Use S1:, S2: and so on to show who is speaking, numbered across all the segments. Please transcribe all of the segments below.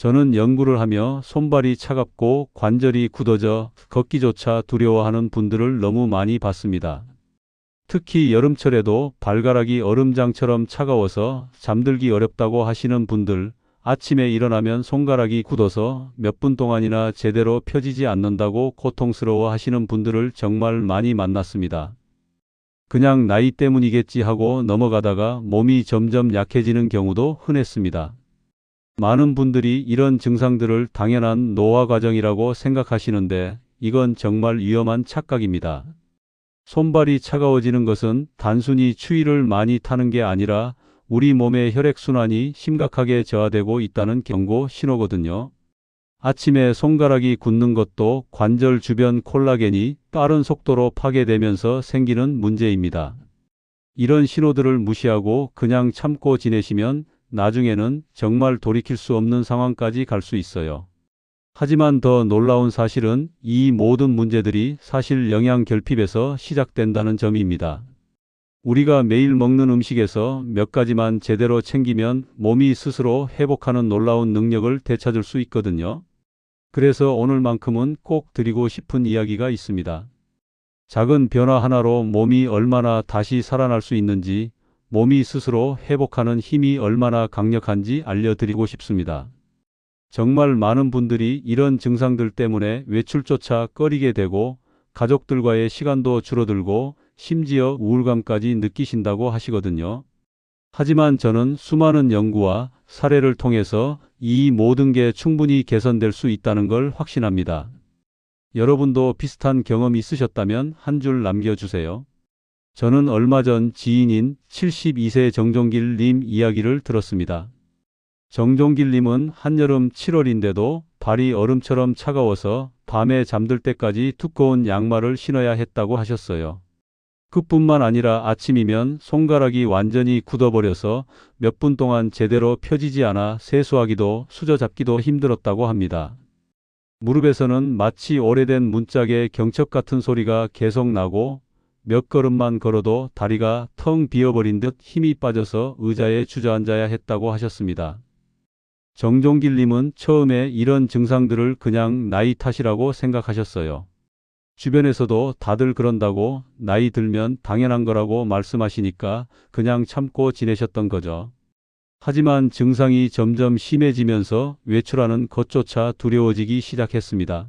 S1: 저는 연구를 하며 손발이 차갑고 관절이 굳어져 걷기조차 두려워하는 분들을 너무 많이 봤습니다. 특히 여름철에도 발가락이 얼음장처럼 차가워서 잠들기 어렵다고 하시는 분들, 아침에 일어나면 손가락이 굳어서 몇 분 동안이나 제대로 펴지지 않는다고 고통스러워 하시는 분들을 정말 많이 만났습니다. 그냥 나이 때문이겠지 하고 넘어가다가 몸이 점점 약해지는 경우도 흔했습니다. 많은 분들이 이런 증상들을 당연한 노화 과정이라고 생각하시는데 이건 정말 위험한 착각입니다. 손발이 차가워지는 것은 단순히 추위를 많이 타는 게 아니라 우리 몸의 혈액순환이 심각하게 저하되고 있다는 경고 신호거든요. 아침에 손가락이 굳는 것도 관절 주변 콜라겐이 빠른 속도로 파괴되면서 생기는 문제입니다. 이런 신호들을 무시하고 그냥 참고 지내시면 나중에는 정말 돌이킬 수 없는 상황까지 갈 수 있어요. 하지만 더 놀라운 사실은 이 모든 문제들이 사실 영양 결핍에서 시작된다는 점입니다. 우리가 매일 먹는 음식에서 몇 가지만 제대로 챙기면 몸이 스스로 회복하는 놀라운 능력을 되찾을 수 있거든요. 그래서 오늘만큼은 꼭 드리고 싶은 이야기가 있습니다. 작은 변화 하나로 몸이 얼마나 다시 살아날 수 있는지, 몸이 스스로 회복하는 힘이 얼마나 강력한지 알려드리고 싶습니다. 정말 많은 분들이 이런 증상들 때문에 외출조차 꺼리게 되고 가족들과의 시간도 줄어들고 심지어 우울감까지 느끼신다고 하시거든요. 하지만 저는 수많은 연구와 사례를 통해서 이 모든 게 충분히 개선될 수 있다는 걸 확신합니다. 여러분도 비슷한 경험 있으셨다면 한 줄 남겨주세요. 저는 얼마 전 지인인 72세 정종길 님 이야기를 들었습니다. 정종길 님은 한여름 7월인데도 발이 얼음처럼 차가워서 밤에 잠들 때까지 두꺼운 양말을 신어야 했다고 하셨어요. 그뿐만 아니라 아침이면 손가락이 완전히 굳어버려서 몇 분 동안 제대로 펴지지 않아 세수하기도 수저잡기도 힘들었다고 합니다. 무릎에서는 마치 오래된 문짝의 경첩 같은 소리가 계속 나고 몇 걸음만 걸어도 다리가 텅 비어버린 듯 힘이 빠져서 의자에 주저앉아야 했다고 하셨습니다. 정종길님은 처음에 이런 증상들을 그냥 나이 탓이라고 생각하셨어요. 주변에서도 다들 그런다고 나이 들면 당연한 거라고 말씀하시니까 그냥 참고 지내셨던 거죠. 하지만 증상이 점점 심해지면서 외출하는 것조차 두려워지기 시작했습니다.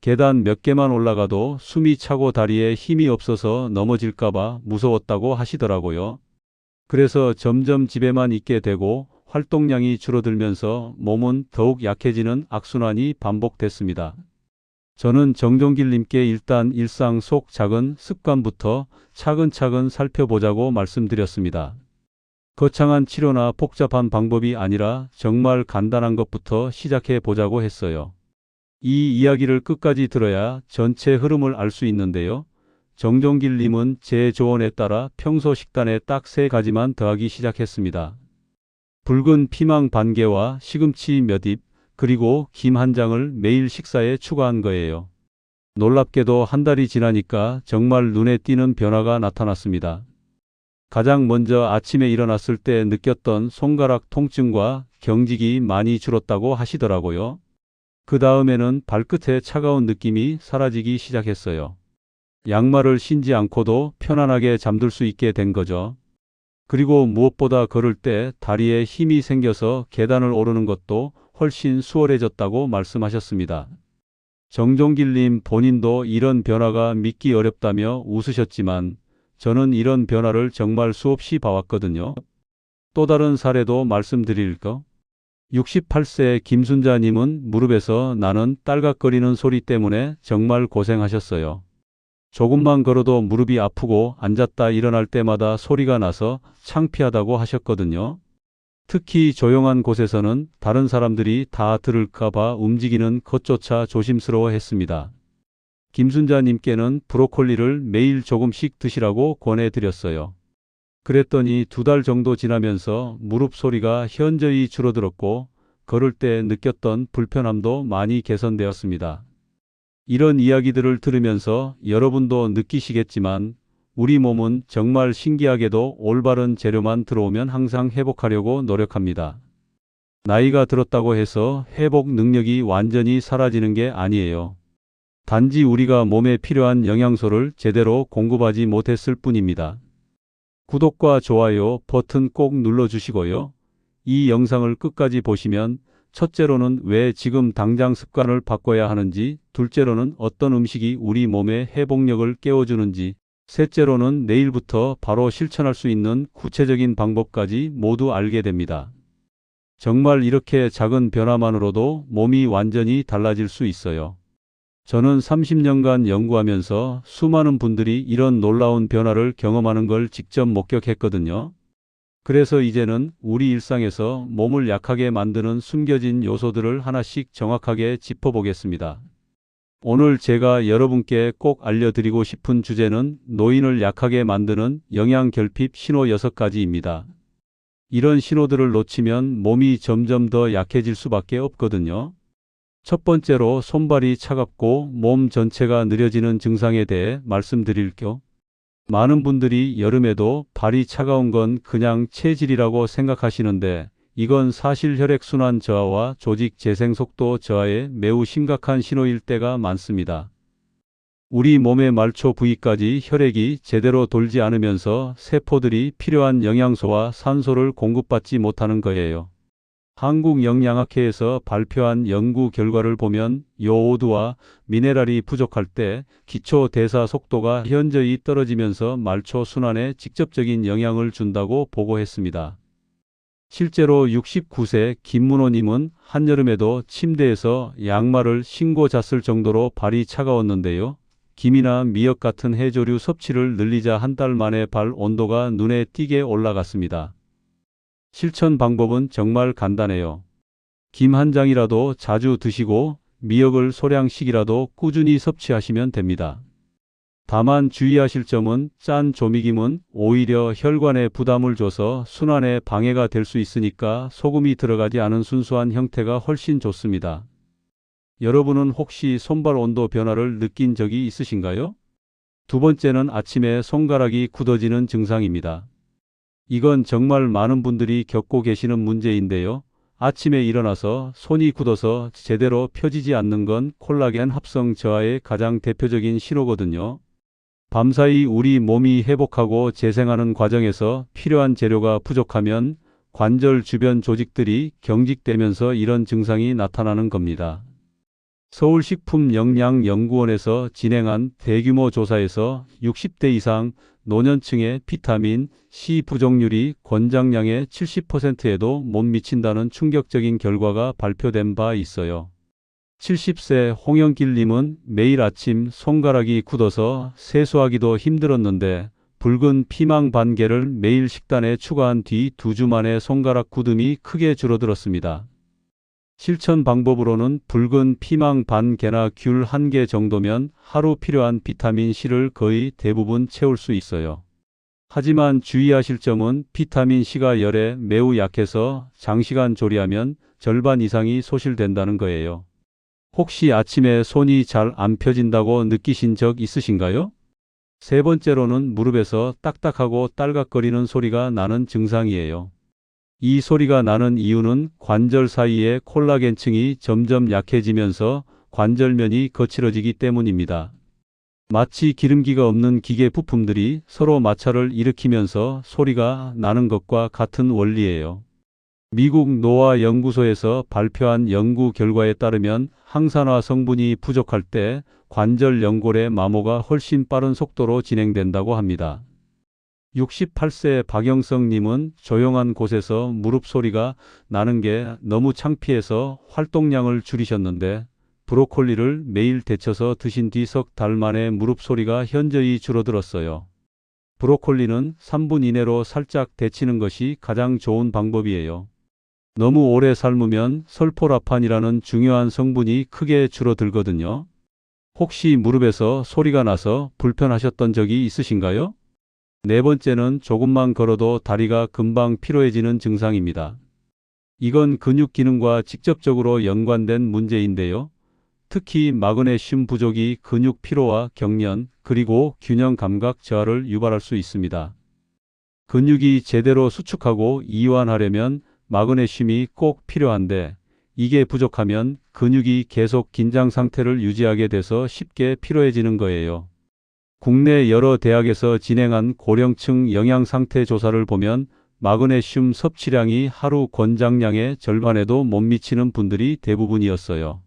S1: 계단 몇 개만 올라가도 숨이 차고 다리에 힘이 없어서 넘어질까봐 무서웠다고 하시더라고요. 그래서 점점 집에만 있게 되고 활동량이 줄어들면서 몸은 더욱 약해지는 악순환이 반복됐습니다. 저는 정종길님께 일단 일상 속 작은 습관부터 차근차근 살펴보자고 말씀드렸습니다. 거창한 치료나 복잡한 방법이 아니라 정말 간단한 것부터 시작해 보자고 했어요. 이 이야기를 끝까지 들어야 전체 흐름을 알 수 있는데요. 정종길님은 제 조언에 따라 평소 식단에 딱 세 가지만 더하기 시작했습니다. 붉은 피망 반 개와 시금치 몇 입, 그리고 김 한 장을 매일 식사에 추가한 거예요. 놀랍게도 한 달이 지나니까 정말 눈에 띄는 변화가 나타났습니다. 가장 먼저 아침에 일어났을 때 느꼈던 손가락 통증과 경직이 많이 줄었다고 하시더라고요. 그 다음에는 발끝에 차가운 느낌이 사라지기 시작했어요. 양말을 신지 않고도 편안하게 잠들 수 있게 된 거죠. 그리고 무엇보다 걸을 때 다리에 힘이 생겨서 계단을 오르는 것도 훨씬 수월해졌다고 말씀하셨습니다. 정종길님 본인도 이런 변화가 믿기 어렵다며 웃으셨지만 저는 이런 변화를 정말 수없이 봐왔거든요. 또 다른 사례도 말씀드릴까? 68세 김순자님은 무릎에서 나는 딸깍거리는 소리 때문에 정말 고생하셨어요. 조금만 걸어도 무릎이 아프고 앉았다 일어날 때마다 소리가 나서 창피하다고 하셨거든요. 특히 조용한 곳에서는 다른 사람들이 다 들을까봐 움직이는 것조차 조심스러워 했습니다. 김순자님께는 브로콜리를 매일 조금씩 드시라고 권해드렸어요. 그랬더니 두 달 정도 지나면서 무릎 소리가 현저히 줄어들었고 걸을 때 느꼈던 불편함도 많이 개선되었습니다. 이런 이야기들을 들으면서 여러분도 느끼시겠지만 우리 몸은 정말 신기하게도 올바른 재료만 들어오면 항상 회복하려고 노력합니다. 나이가 들었다고 해서 회복 능력이 완전히 사라지는 게 아니에요. 단지 우리가 몸에 필요한 영양소를 제대로 공급하지 못했을 뿐입니다. 구독과 좋아요 버튼 꼭 눌러주시고요. 이 영상을 끝까지 보시면 첫째로는 왜 지금 당장 습관을 바꿔야 하는지, 둘째로는 어떤 음식이 우리 몸의 회복력을 깨워주는지, 셋째로는 내일부터 바로 실천할 수 있는 구체적인 방법까지 모두 알게 됩니다. 정말 이렇게 작은 변화만으로도 몸이 완전히 달라질 수 있어요. 저는 30년간 연구하면서 수많은 분들이 이런 놀라운 변화를 경험하는 걸 직접 목격했거든요. 그래서 이제는 우리 일상에서 몸을 약하게 만드는 숨겨진 요소들을 하나씩 정확하게 짚어보겠습니다. 오늘 제가 여러분께 꼭 알려드리고 싶은 주제는 노인을 약하게 만드는 영양 결핍 신호 6가지입니다. 이런 신호들을 놓치면 몸이 점점 더 약해질 수밖에 없거든요. 첫 번째로 손발이 차갑고 몸 전체가 느려지는 증상에 대해 말씀드릴게요. 많은 분들이 여름에도 발이 차가운 건 그냥 체질이라고 생각하시는데 이건 사실 혈액순환 저하와 조직 재생 속도 저하에 매우 심각한 신호일 때가 많습니다. 우리 몸의 말초 부위까지 혈액이 제대로 돌지 않으면서 세포들이 필요한 영양소와 산소를 공급받지 못하는 거예요. 한국영양학회에서 발표한 연구 결과를 보면 요오드와 미네랄이 부족할 때 기초 대사 속도가 현저히 떨어지면서 말초 순환에 직접적인 영향을 준다고 보고했습니다. 실제로 69세 김문호님은 한여름에도 침대에서 양말을 신고 잤을 정도로 발이 차가웠는데요. 김이나 미역 같은 해조류 섭취를 늘리자 한 달 만에 발 온도가 눈에 띄게 올라갔습니다. 실천 방법은 정말 간단해요. 김 한 장이라도 자주 드시고 미역을 소량씩이라도 꾸준히 섭취하시면 됩니다. 다만 주의하실 점은 짠 조미김은 오히려 혈관에 부담을 줘서 순환에 방해가 될 수 있으니까 소금이 들어가지 않은 순수한 형태가 훨씬 좋습니다. 여러분은 혹시 손발 온도 변화를 느낀 적이 있으신가요? 두 번째는 아침에 손가락이 굳어지는 증상입니다. 이건 정말 많은 분들이 겪고 계시는 문제인데요. 아침에 일어나서 손이 굳어서 제대로 펴지지 않는 건 콜라겐 합성 저하의 가장 대표적인 신호거든요. 밤사이 우리 몸이 회복하고 재생하는 과정에서 필요한 재료가 부족하면 관절 주변 조직들이 경직되면서 이런 증상이 나타나는 겁니다. 서울식품영양연구원에서 진행한 대규모 조사에서 60대 이상 노년층의 비타민 C 부족률이 권장량의 70%에도 못 미친다는 충격적인 결과가 발표된 바 있어요. 70세 홍영길님은 매일 아침 손가락이 굳어서 세수하기도 힘들었는데 붉은 피망 반 개를 매일 식단에 추가한 뒤 두 주 만에 손가락 굳음이 크게 줄어들었습니다. 실천 방법으로는 붉은 피망 반 개나 귤 한 개 정도면 하루 필요한 비타민 C를 거의 대부분 채울 수 있어요. 하지만 주의하실 점은 비타민 C가 열에 매우 약해서 장시간 조리하면 절반 이상이 소실된다는 거예요. 혹시 아침에 손이 잘 안 펴진다고 느끼신 적 있으신가요? 세 번째로는 무릎에서 딱딱하고 딸각거리는 소리가 나는 증상이에요. 이 소리가 나는 이유는 관절 사이의 콜라겐층이 점점 약해지면서 관절면이 거칠어지기 때문입니다. 마치 기름기가 없는 기계 부품들이 서로 마찰을 일으키면서 소리가 나는 것과 같은 원리예요. 미국 노아 연구소에서 발표한 연구 결과에 따르면 항산화 성분이 부족할 때 관절 연골의 마모가 훨씬 빠른 속도로 진행된다고 합니다. 68세 박영성님은 조용한 곳에서 무릎 소리가 나는 게 너무 창피해서 활동량을 줄이셨는데 브로콜리를 매일 데쳐서 드신 뒤 석 달 만에 무릎 소리가 현저히 줄어들었어요. 브로콜리는 3분 이내로 살짝 데치는 것이 가장 좋은 방법이에요. 너무 오래 삶으면 설포라판이라는 중요한 성분이 크게 줄어들거든요. 혹시 무릎에서 소리가 나서 불편하셨던 적이 있으신가요? 네 번째는 조금만 걸어도 다리가 금방 피로해지는 증상입니다. 이건 근육 기능과 직접적으로 연관된 문제인데요. 특히 마그네슘 부족이 근육 피로와 경련 그리고 균형 감각 저하를 유발할 수 있습니다. 근육이 제대로 수축하고 이완하려면 마그네슘이 꼭 필요한데 이게 부족하면 근육이 계속 긴장 상태를 유지하게 돼서 쉽게 피로해지는 거예요. 국내 여러 대학에서 진행한 고령층 영양 상태 조사를 보면 마그네슘 섭취량이 하루 권장량의 절반에도 못 미치는 분들이 대부분이었어요.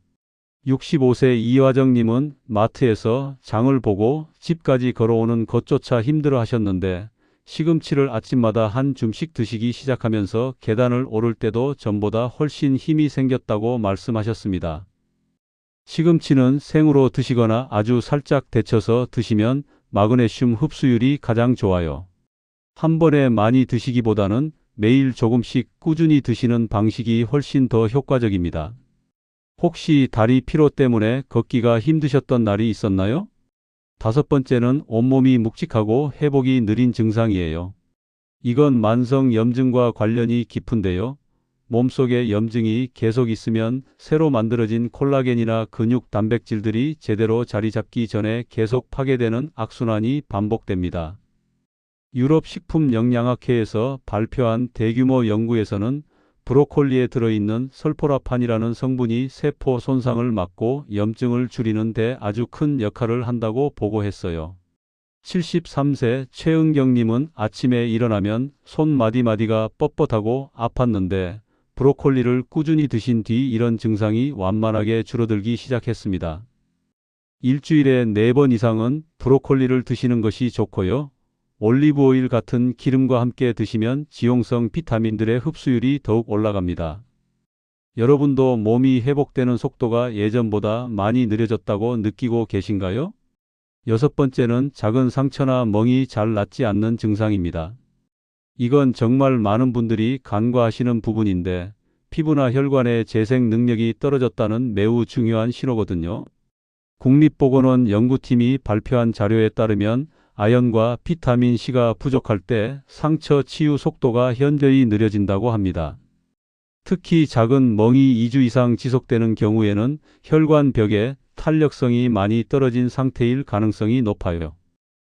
S1: 65세 이화정님은 마트에서 장을 보고 집까지 걸어오는 것조차 힘들어 하셨는데 시금치를 아침마다 한 줌씩 드시기 시작하면서 계단을 오를 때도 전보다 훨씬 힘이 생겼다고 말씀하셨습니다. 시금치는 생으로 드시거나 아주 살짝 데쳐서 드시면 마그네슘 흡수율이 가장 좋아요. 한 번에 많이 드시기보다는 매일 조금씩 꾸준히 드시는 방식이 훨씬 더 효과적입니다. 혹시 다리 피로 때문에 걷기가 힘드셨던 날이 있었나요? 다섯 번째는 온몸이 묵직하고 회복이 느린 증상이에요. 이건 만성 염증과 관련이 깊은데요. 몸속에 염증이 계속 있으면 새로 만들어진 콜라겐이나 근육 단백질들이 제대로 자리 잡기 전에 계속 파괴되는 악순환이 반복됩니다. 유럽 식품영양학회에서 발표한 대규모 연구에서는 브로콜리에 들어있는 설포라판이라는 성분이 세포 손상을 막고 염증을 줄이는 데 아주 큰 역할을 한다고 보고했어요. 73세 최은경님은 아침에 일어나면 손 마디마디가 뻣뻣하고 아팠는데 브로콜리를 꾸준히 드신 뒤 이런 증상이 완만하게 줄어들기 시작했습니다. 일주일에 4번 이상은 브로콜리를 드시는 것이 좋고요. 올리브 오일 같은 기름과 함께 드시면 지용성 비타민들의 흡수율이 더욱 올라갑니다. 여러분도 몸이 회복되는 속도가 예전보다 많이 느려졌다고 느끼고 계신가요? 여섯 번째는 작은 상처나 멍이 잘 낫지 않는 증상입니다. 이건 정말 많은 분들이 간과하시는 부분인데 피부나 혈관의 재생 능력이 떨어졌다는 매우 중요한 신호거든요. 국립보건원 연구팀이 발표한 자료에 따르면 아연과 비타민 C가 부족할 때 상처 치유 속도가 현저히 느려진다고 합니다. 특히 작은 멍이 2주 이상 지속되는 경우에는 혈관 벽의 탄력성이 많이 떨어진 상태일 가능성이 높아요.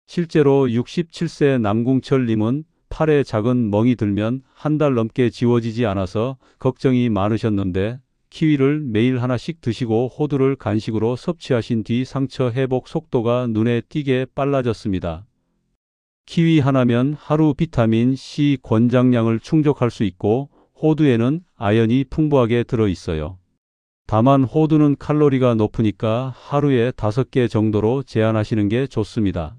S1: 실제로 67세 남궁철님은 팔에 작은 멍이 들면 한 달 넘게 지워지지 않아서 걱정이 많으셨는데 키위를 매일 하나씩 드시고 호두를 간식으로 섭취하신 뒤 상처 회복 속도가 눈에 띄게 빨라졌습니다. 키위 하나면 하루 비타민 C 권장량을 충족할 수 있고 호두에는 아연이 풍부하게 들어 있어요. 다만 호두는 칼로리가 높으니까 하루에 5개 정도로 제한하시는 게 좋습니다.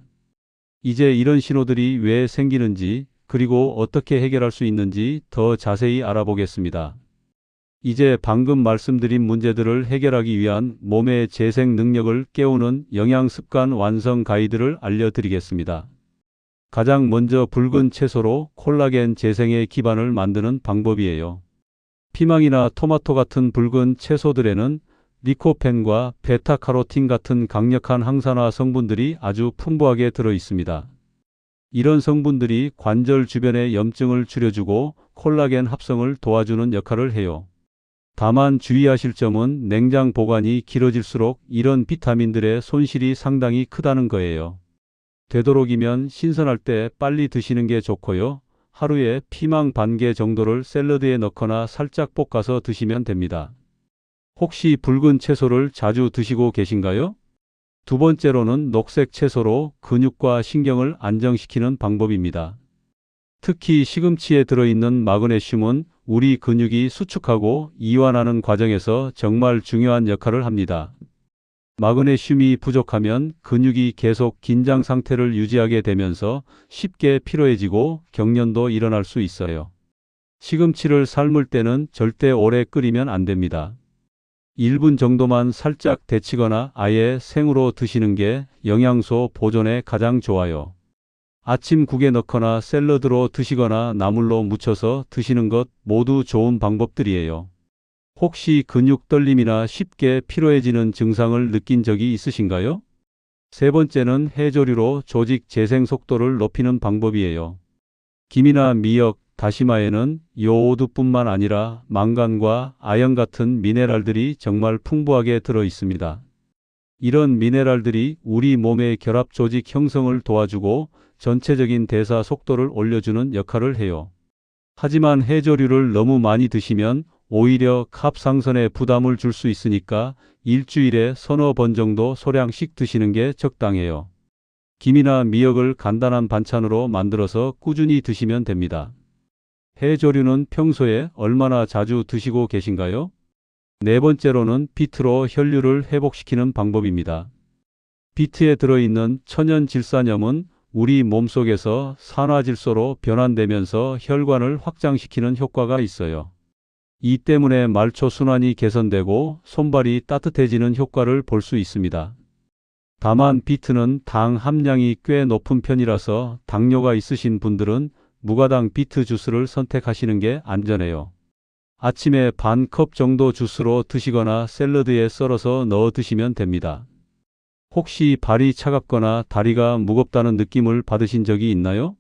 S1: 이제 이런 신호들이 왜 생기는지 그리고 어떻게 해결할 수 있는지 더 자세히 알아보겠습니다. 이제 방금 말씀드린 문제들을 해결하기 위한 몸의 재생 능력을 깨우는 영양 습관 완성 가이드를 알려드리겠습니다. 가장 먼저 붉은 채소로 콜라겐 재생의 기반을 만드는 방법이에요. 피망이나 토마토 같은 붉은 채소들에는 리코펜과 베타카로틴 같은 강력한 항산화 성분들이 아주 풍부하게 들어 있습니다. 이런 성분들이 관절 주변의 염증을 줄여주고 콜라겐 합성을 도와주는 역할을 해요. 다만 주의하실 점은 냉장 보관이 길어질수록 이런 비타민들의 손실이 상당히 크다는 거예요. 되도록이면 신선할 때 빨리 드시는 게 좋고요. 하루에 피망 반 개 정도를 샐러드에 넣거나 살짝 볶아서 드시면 됩니다. 혹시 붉은 채소를 자주 드시고 계신가요? 두 번째로는 녹색 채소로 근육과 신경을 안정시키는 방법입니다. 특히 시금치에 들어있는 마그네슘은 우리 근육이 수축하고 이완하는 과정에서 정말 중요한 역할을 합니다. 마그네슘이 부족하면 근육이 계속 긴장 상태를 유지하게 되면서 쉽게 피로해지고 경련도 일어날 수 있어요. 시금치를 삶을 때는 절대 오래 끓이면 안 됩니다. 1분 정도만 살짝 데치거나 아예 생으로 드시는 게 영양소 보존에 가장 좋아요. 아침 국에 넣거나 샐러드로 드시거나 나물로 무쳐서 드시는 것 모두 좋은 방법들이에요. 혹시 근육 떨림이나 쉽게 피로해지는 증상을 느낀 적이 있으신가요? 세 번째는 해조류로 조직 재생 속도를 높이는 방법이에요. 김이나 미역, 다시마에는 요오드뿐만 아니라 망간과 아연 같은 미네랄들이 정말 풍부하게 들어 있습니다. 이런 미네랄들이 우리 몸의 결합 조직 형성을 도와주고 전체적인 대사 속도를 올려주는 역할을 해요. 하지만 해조류를 너무 많이 드시면 오히려 갑상선에 부담을 줄 수 있으니까 일주일에 서너 번 정도 소량씩 드시는 게 적당해요. 김이나 미역을 간단한 반찬으로 만들어서 꾸준히 드시면 됩니다. 해조류는 평소에 얼마나 자주 드시고 계신가요? 네 번째로는 비트로 혈류를 회복시키는 방법입니다. 비트에 들어있는 천연 질산염은 우리 몸속에서 산화질소로 변환되면서 혈관을 확장시키는 효과가 있어요. 이 때문에 말초 순환이 개선되고 손발이 따뜻해지는 효과를 볼 수 있습니다. 다만 비트는 당 함량이 꽤 높은 편이라서 당뇨가 있으신 분들은 무가당 비트 주스를 선택하시는 게 안전해요. 아침에 반 컵 정도 주스로 드시거나 샐러드에 썰어서 넣어 드시면 됩니다. 혹시 발이 차갑거나 다리가 무겁다는 느낌을 받으신 적이 있나요?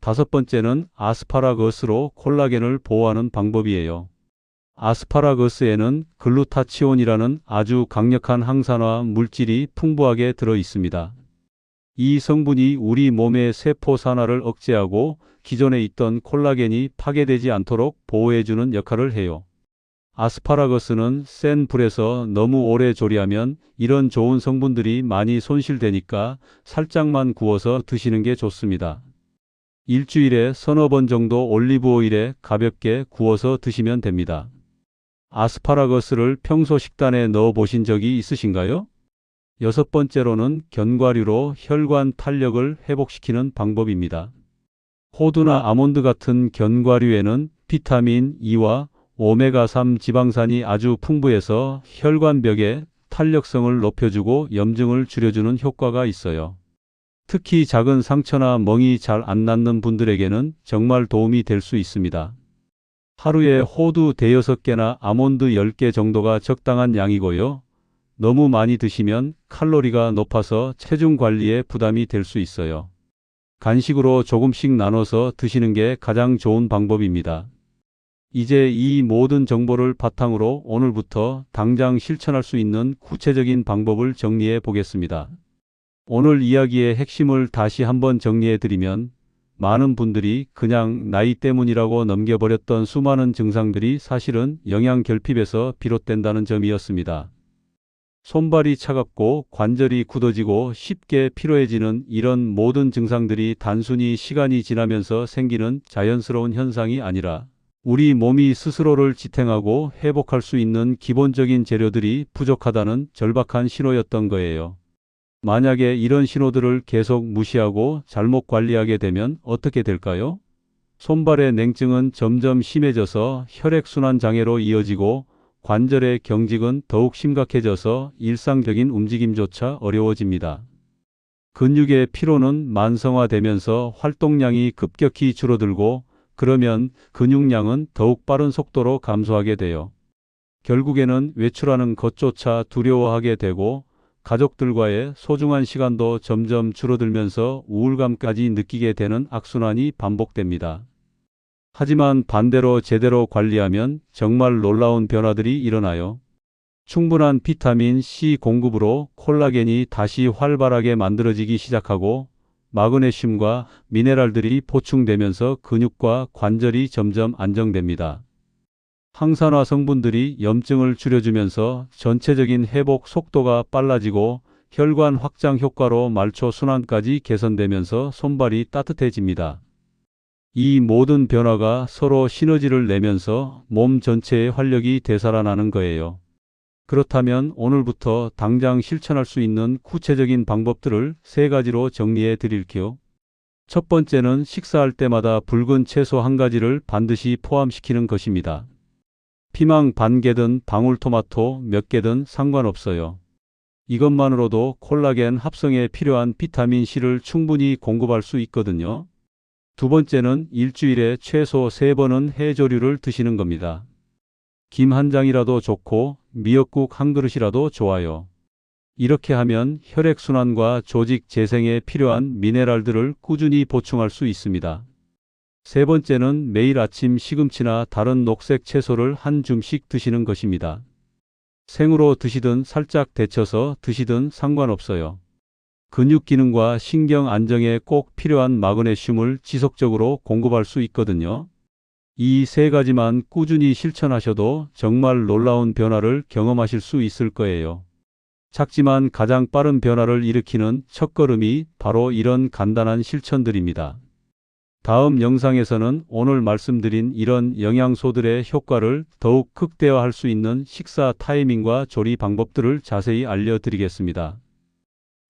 S1: 다섯 번째는 아스파라거스로 콜라겐을 보호하는 방법이에요. 아스파라거스에는 글루타치온이라는 아주 강력한 항산화 물질이 풍부하게 들어 있습니다. 이 성분이 우리 몸의 세포 산화를 억제하고 기존에 있던 콜라겐이 파괴되지 않도록 보호해주는 역할을 해요. 아스파라거스는 센 불에서 너무 오래 조리하면 이런 좋은 성분들이 많이 손실되니까 살짝만 구워서 드시는 게 좋습니다. 일주일에 서너 번 정도 올리브 오일에 가볍게 구워서 드시면 됩니다. 아스파라거스를 평소 식단에 넣어 보신 적이 있으신가요? 여섯 번째로는 견과류로 혈관 탄력을 회복시키는 방법입니다. 호두나 아몬드 같은 견과류에는 비타민 E와 오메가3 지방산이 아주 풍부해서 혈관벽의 탄력성을 높여주고 염증을 줄여주는 효과가 있어요. 특히 작은 상처나 멍이 잘 안 낫는 분들에게는 정말 도움이 될 수 있습니다. 하루에 호두 대여섯 개나 아몬드 10개 정도가 적당한 양이고요. 너무 많이 드시면 칼로리가 높아서 체중 관리에 부담이 될 수 있어요. 간식으로 조금씩 나눠서 드시는 게 가장 좋은 방법입니다. 이제 이 모든 정보를 바탕으로 오늘부터 당장 실천할 수 있는 구체적인 방법을 정리해 보겠습니다. 오늘 이야기의 핵심을 다시 한번 정리해 드리면 많은 분들이 그냥 나이 때문이라고 넘겨버렸던 수많은 증상들이 사실은 영양 결핍에서 비롯된다는 점이었습니다. 손발이 차갑고 관절이 굳어지고 쉽게 피로해지는 이런 모든 증상들이 단순히 시간이 지나면서 생기는 자연스러운 현상이 아니라 우리 몸이 스스로를 지탱하고 회복할 수 있는 기본적인 재료들이 부족하다는 절박한 신호였던 거예요. 만약에 이런 신호들을 계속 무시하고 잘못 관리하게 되면 어떻게 될까요? 손발의 냉증은 점점 심해져서 혈액순환 장애로 이어지고 관절의 경직은 더욱 심각해져서 일상적인 움직임조차 어려워집니다. 근육의 피로는 만성화되면서 활동량이 급격히 줄어들고 그러면 근육량은 더욱 빠른 속도로 감소하게 돼요. 결국에는 외출하는 것조차 두려워하게 되고 가족들과의 소중한 시간도 점점 줄어들면서 우울감까지 느끼게 되는 악순환이 반복됩니다. 하지만 반대로 제대로 관리하면 정말 놀라운 변화들이 일어나요. 충분한 비타민 C 공급으로 콜라겐이 다시 활발하게 만들어지기 시작하고 마그네슘과 미네랄들이 보충되면서 근육과 관절이 점점 안정됩니다. 항산화 성분들이 염증을 줄여주면서 전체적인 회복 속도가 빨라지고 혈관 확장 효과로 말초 순환까지 개선되면서 손발이 따뜻해집니다. 이 모든 변화가 서로 시너지를 내면서 몸 전체의 활력이 되살아나는 거예요. 그렇다면 오늘부터 당장 실천할 수 있는 구체적인 방법들을 세 가지로 정리해 드릴게요. 첫 번째는 식사할 때마다 붉은 채소 한 가지를 반드시 포함시키는 것입니다. 피망 반 개든 방울토마토 몇 개든 상관없어요. 이것만으로도 콜라겐 합성에 필요한 비타민 C를 충분히 공급할 수 있거든요. 두 번째는 일주일에 최소 3번은 해조류를 드시는 겁니다. 김 한 장이라도 좋고 미역국 한 그릇이라도 좋아요. 이렇게 하면 혈액순환과 조직 재생에 필요한 미네랄들을 꾸준히 보충할 수 있습니다. 세 번째는 매일 아침 시금치나 다른 녹색 채소를 한 줌씩 드시는 것입니다. 생으로 드시든 살짝 데쳐서 드시든 상관없어요. 근육 기능과 신경 안정에 꼭 필요한 마그네슘을 지속적으로 공급할 수 있거든요. 이 세 가지만 꾸준히 실천하셔도 정말 놀라운 변화를 경험하실 수 있을 거예요. 작지만 가장 빠른 변화를 일으키는 첫걸음이 바로 이런 간단한 실천들입니다. 다음 영상에서는 오늘 말씀드린 이런 영양소들의 효과를 더욱 극대화할 수 있는 식사 타이밍과 조리 방법들을 자세히 알려드리겠습니다.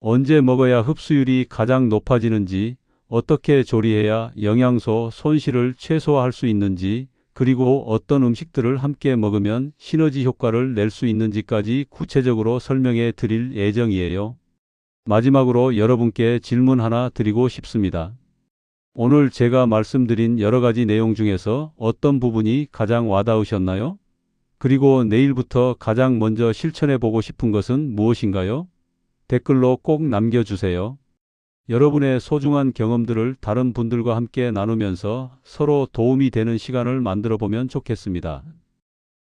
S1: 언제 먹어야 흡수율이 가장 높아지는지, 어떻게 조리해야 영양소 손실을 최소화할 수 있는지, 그리고 어떤 음식들을 함께 먹으면 시너지 효과를 낼 수 있는지까지 구체적으로 설명해 드릴 예정이에요. 마지막으로 여러분께 질문 하나 드리고 싶습니다. 오늘 제가 말씀드린 여러 가지 내용 중에서 어떤 부분이 가장 와닿으셨나요? 그리고 내일부터 가장 먼저 실천해 보고 싶은 것은 무엇인가요? 댓글로 꼭 남겨주세요. 여러분의 소중한 경험들을 다른 분들과 함께 나누면서 서로 도움이 되는 시간을 만들어 보면 좋겠습니다.